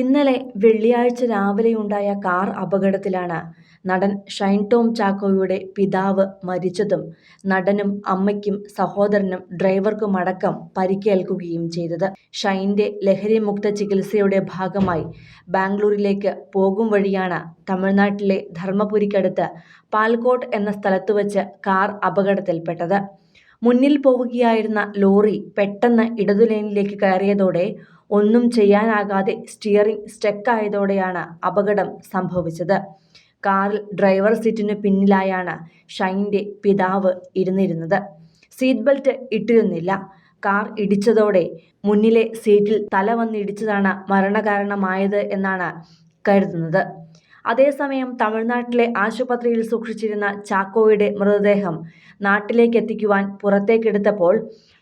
ഇന്നലെ വെള്ളിയാഴ്ച രാവിലെയുണ്ടായ കാർ അപകടത്തിലാണ് നടൻ ഷൈൻ ടോം ചാക്കോയുടെ പിതാവ് മരിച്ചതും നടനും അമ്മയ്ക്കും സഹോദരനും ഡ്രൈവർക്കുമടക്കം പരിക്കേൽക്കുകയും ചെയ്തത്. ഷൈന്റെ ലഹരിമുക്ത ചികിത്സയുടെ ഭാഗമായി ബാംഗ്ലൂരിലേക്ക് പോകും വഴിയാണ് തമിഴ്നാട്ടിലെ ധർമ്മപുരിക്കടുത്ത് പാൽക്കോട്ട് എന്ന സ്ഥലത്ത് വച്ച് കാർ അപകടത്തിൽപ്പെട്ടത്. മുന്നിൽ പോവുകയായിരുന്ന ലോറി പെട്ടെന്ന് ഇടതുലൈനിലേക്ക് കയറിയതോടെ ഒന്നും ചെയ്യാനാകാതെ സ്റ്റിയറിംഗ് സ്റ്റക്കായതോടെയാണ് അപകടം സംഭവിച്ചത്. കാറിൽ ഡ്രൈവർ സീറ്റിന് പിന്നിലായാണ് ഷൈന്റെ പിതാവ് ഇരുന്നിരുന്നത്. സീറ്റ് ബെൽറ്റ് ഇട്ടിരുന്നില്ല. കാർ ഇടിച്ചതോടെ മുന്നിലെ സീറ്റിൽ തല വന്നിടിച്ചതാണ് മരണകാരണമായത് എന്നാണ് കരുതുന്നത്. അതേസമയം തമിഴ്നാട്ടിലെ ആശുപത്രിയിൽ സൂക്ഷിച്ചിരുന്ന ചാക്കോയുടെ മൃതദേഹം നാട്ടിലേക്ക് എത്തിക്കുവാൻ പുറത്തേക്കെടുത്തപ്പോൾ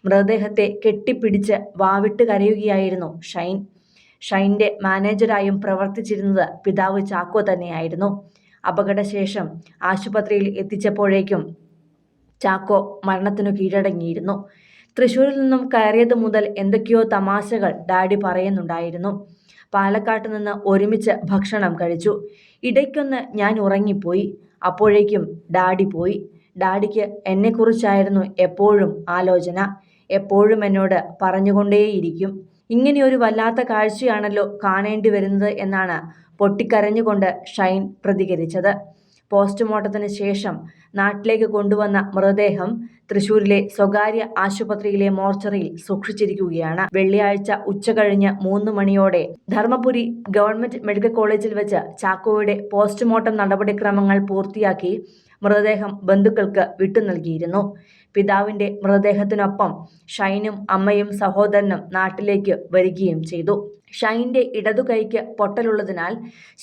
മൃതദേഹത്തെ കെട്ടിപ്പിടിച്ച് വാവിട്ട് കരയുകയായിരുന്നു ഷൈൻ. ഷൈന്റെ മാനേജരായും പ്രവർത്തിച്ചിരുന്നത് പിതാവ് ചാക്കോ തന്നെയായിരുന്നു. അപകടശേഷം ആശുപത്രിയിൽ എത്തിച്ചപ്പോഴേക്കും ചാക്കോ മരണത്തിനു കീഴടങ്ങിയിരുന്നു. തൃശ്ശൂരിൽ നിന്നും കയറിയത് മുതൽ എന്തൊക്കെയോ തമാശകൾ ഡാഡി പറയുന്നുണ്ടായിരുന്നു. പാലക്കാട്ട് നിന്ന് ഒരുമിച്ച് ഭക്ഷണം കഴിച്ചു. ഇടയ്ക്കൊന്ന് ഞാൻ ഉറങ്ങിപ്പോയി. അപ്പോഴേക്കും ഡാഡി പോയി. ഡാഡിക്ക് എന്നെക്കുറിച്ചായിരുന്നു എപ്പോഴും ആലോചന. എപ്പോഴും എന്നോട് പറഞ്ഞുകൊണ്ടേയിരിക്കും. ഇങ്ങനെയൊരു വല്ലാത്ത കാഴ്ചയാണല്ലോ കാണേണ്ടി വരുന്നത് എന്നാണ് പൊട്ടിക്കരഞ്ഞുകൊണ്ട് ഷൈൻ പ്രതികരിച്ചത്. പോസ്റ്റ്മോർട്ടത്തിന് ശേഷം നാട്ടിലേക്ക് കൊണ്ടുവന്ന മൃതദേഹം തൃശൂരിലെ സ്വകാര്യ ആശുപത്രിയിലെ മോർച്ചറിയിൽ സൂക്ഷിച്ചിരിക്കുകയാണ്. വെള്ളിയാഴ്ച ഉച്ചകഴിഞ്ഞ് മൂന്ന് മണിയോടെ ധർമ്മപുരി ഗവൺമെന്റ് മെഡിക്കൽ കോളേജിൽ വെച്ച് ചാക്കോയുടെ പോസ്റ്റ്മോർട്ടം നടപടിക്രമങ്ങൾ പൂർത്തിയാക്കി മൃതദേഹം ബന്ധുക്കൾക്ക് വിട്ടു നൽകിയിരുന്നു. പിതാവിന്റെ മൃതദേഹത്തിനൊപ്പം ഷൈനും അമ്മയും സഹോദരനും നാട്ടിലേക്ക് വരികയും ചെയ്തു. ഷൈന്റെ ഇടതുകൈക്ക് പൊട്ടലുള്ളതിനാൽ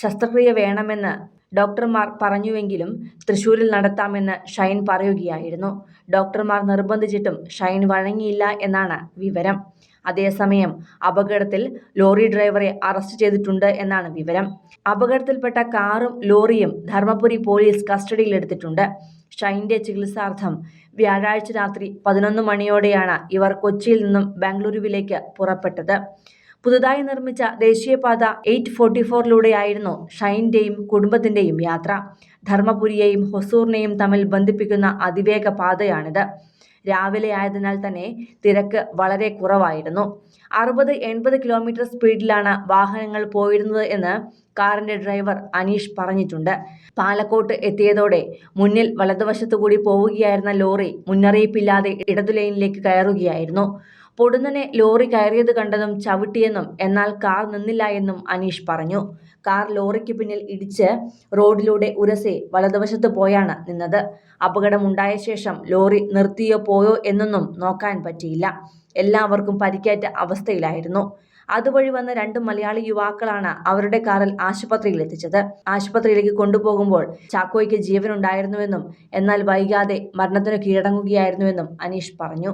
ശസ്ത്രക്രിയ വേണമെന്ന് ഡോക്ടർമാർ പറഞ്ഞുവെങ്കിലും തൃശൂരിൽ നടത്താമെന്ന് ഷൈൻ പറയുകയായിരുന്നു. ഡോക്ടർമാർ നിർബന്ധിച്ചിട്ടും ഷൈൻ വഴങ്ങിയില്ല എന്നാണ് വിവരം. അതേസമയം അപകടത്തിൽ ലോറി ഡ്രൈവറെ അറസ്റ്റ് ചെയ്തിട്ടുണ്ട് എന്നാണ് വിവരം. അപകടത്തിൽപ്പെട്ട കാറും ലോറിയും ധർമ്മപുരി പോലീസ് കസ്റ്റഡിയിലെടുത്തിട്ടുണ്ട്. ഷൈന്റെ ചികിത്സാർത്ഥം വ്യാഴാഴ്ച രാത്രി പതിനൊന്ന് മണിയോടെയാണ് ഇവർ കൊച്ചിയിൽ നിന്നും ബാംഗ്ലൂരുവിലേക്ക് പുറപ്പെട്ടത്. പുതുതായി നിർമ്മിച്ച ദേശീയപാത എയ്റ്റ് ഫോർട്ടി ഫോറിലൂടെയായിരുന്നു ഷൈന്റെയും കുടുംബത്തിന്റെയും യാത്ര. ധർമ്മപുരിയെയും ഹൊസൂറിനെയും തമ്മിൽ ബന്ധിപ്പിക്കുന്ന അതിവേഗ പാതയാണിത്. രാവിലെ ആയതിനാൽ തന്നെ തിരക്ക് വളരെ കുറവായിരുന്നു. അറുപത് എൺപത് കിലോമീറ്റർ സ്പീഡിലാണ് വാഹനങ്ങൾ പോയിരുന്നത് എന്ന് കാറിന്റെ ഡ്രൈവർ അനീഷ് പറഞ്ഞിട്ടുണ്ട്. പാലക്കോട്ട് എത്തിയതോടെ മുന്നിൽ വലതുവശത്തുകൂടി പോവുകയായിരുന്ന ലോറി മുന്നറിയിപ്പില്ലാതെ ഇടതു ലൈനിലേക്ക് കയറുകയായിരുന്നു. പൊടുന്നനെ ലോറി കയറിയത് കണ്ടതും ചവിട്ടിയെന്നും എന്നാൽ കാർ നിന്നില്ല എന്നും അനീഷ് പറഞ്ഞു. കാർ ലോറിക്ക് പിന്നിൽ ഇടിച്ച് റോഡിലൂടെ ഉരസെ വലതുവശത്ത് പോയാണ് നിന്നത്. അപകടമുണ്ടായ ശേഷം ലോറി നിർത്തിയോ പോയോ എന്നൊന്നും നോക്കാൻ പറ്റിയില്ല. എല്ലാവർക്കും പരിക്കേറ്റ അവസ്ഥയിലായിരുന്നു. അതുവഴി വന്ന രണ്ട് മലയാളി യുവാക്കളാണ് അവരുടെ കാറിൽ ആശുപത്രിയിൽ എത്തിച്ചത് ആശുപത്രിയിലേക്ക് കൊണ്ടുപോകുമ്പോൾ ചാക്കോയ്ക്ക് ജീവനുണ്ടായിരുന്നുവെന്നും എന്നാൽ വൈകാതെ മരണത്തിന് കീഴടങ്ങുകയായിരുന്നുവെന്നും അനീഷ് പറഞ്ഞു.